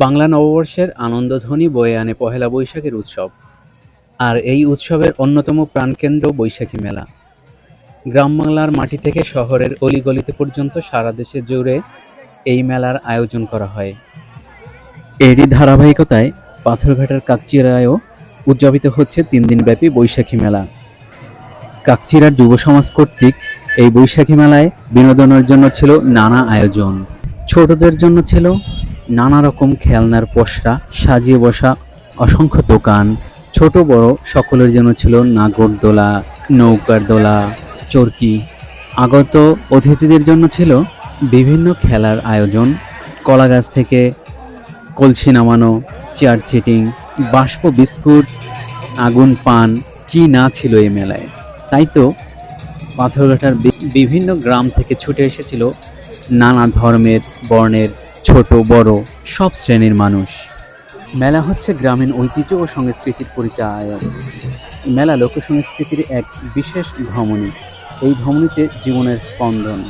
বাংলা নববর্ষের আনন্দধ্বনি বয়ে আনে পহেলা বৈশাখের উৎসব। আর এই উৎসবের অন্যতম প্রাণকেন্দ্র বৈশাখী মেলা। গ্রাম বাংলার মাটি থেকে শহরের অলিগলিতে পর্যন্ত সারা দেশে জুড়ে এই মেলার আয়োজন করা হয়। এরই ধারাবাহিকতায় পাথরঘাটার কাকচিরায়ও উদযাপিত হচ্ছে তিন দিনব্যাপী বৈশাখী মেলা। কাকচিরার যুব সমাজ কর্তৃক এই বৈশাখী মেলায় বিনোদনের জন্য ছিল নানা আয়োজন। ছোটদের জন্য ছিল নানা রকম খেলনার পসরা, সাজিয়ে বসা অসংখ্য দোকান। ছোট বড় সকলের জন্য ছিল নাগরদোলা নৌকার দোলা, চরকি। আগত অতিথিদের জন্য ছিল বিভিন্ন খেলার আয়োজন। কলা গাছ থেকে কলসি নামানো চেয়ার সিটিং বাষ্প, বিস্কুট, আগুন, পান, কি না ছিল এই মেলায়? তাই তো পাথরঘাটার বিভিন্ন গ্রাম থেকে ছুটে এসেছিল নানা ধর্মের, বর্ণের, ছোট, বড়, সব শ্রেণির মানুষ। মেলা হচ্ছে গ্রামীণ ঐতিহ্য ও সংস্কৃতির পরিচয় মেলা লোক সংস্কৃতির এক বিশেষ ধমনী। এই ধমনীতে জীবনের স্পন্দন।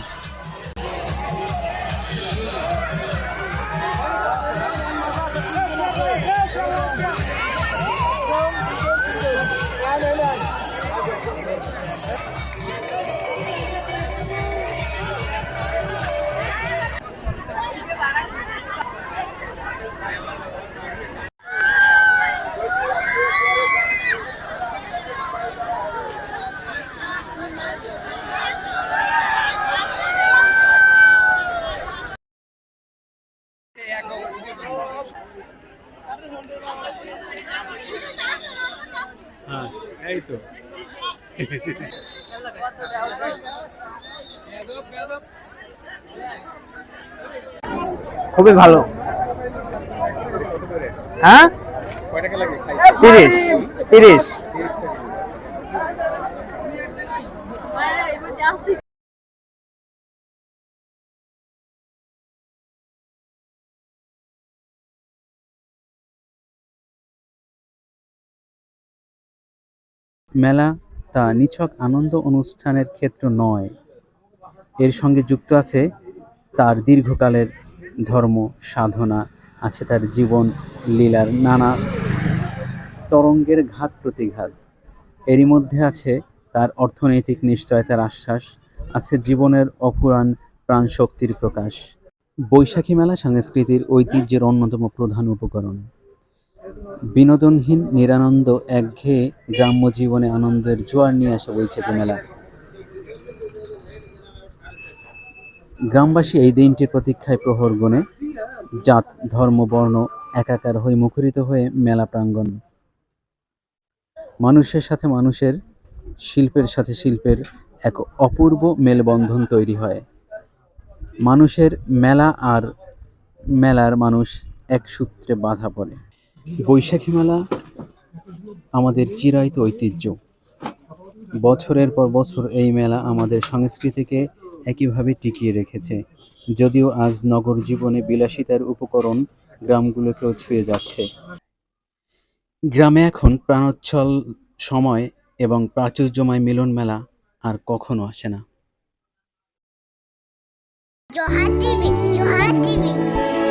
হ্যাঁ এই তো। খুবই ভালো। হ্যাঁ? তিরিশ তিরিশ। মেলা তা নিছক আনন্দ অনুষ্ঠানের ক্ষেত্র নয়। এর সঙ্গে যুক্ত আছে তার দীর্ঘকালের ধর্ম সাধনা, আছে তার জীবন লীলার নানা তরঙ্গের ঘাত প্রতিঘাত। এরই মধ্যে আছে তার অর্থনৈতিক নিশ্চয়তার আশ্বাস, আছে জীবনের অপুরাণ প্রাণশক্তির প্রকাশ। বৈশাখী মেলা সংস্কৃতির ঐতিহ্যের অন্যতম প্রধান উপকরণ। বিনোদনহীন, নিরানন্দ, একঘেয়ে গ্রাম্য জীবনে আনন্দের জোয়ার নিয়ে আসে বৈশাখী মেলা। গ্রামবাসী এই দিনটির প্রতীক্ষায় প্রহর গণে জাত, ধর্ম, বর্ণ একাকার হয়ে মুখরিত হয়ে মেলা প্রাঙ্গণ। মানুষের সাথে মানুষের, শিল্পের সাথে শিল্পের এক অপূর্ব মেলবন্ধন তৈরি হয়। মানুষের মেলা আর মেলার মানুষ এক সূত্রে বাধা পড়ে। বৈশাখী মেলা, আমাদের চিরায়ত ঐতিহ্য। বছরের পর বছর এই মেলা আমাদের সংস্কৃতিকে একইভাবে টিকিয়ে রেখেছে। যদিও আজ নগর জীবনে বিলাসিতার উপকরণ গ্রামগুলোকেও ছুঁয়ে যাচ্ছে। গ্রামে এখন প্রাণোচ্ছল সময় এবং প্রাচুর্যময় মিলন মেলা আর কখনো আসে না। Johar TV.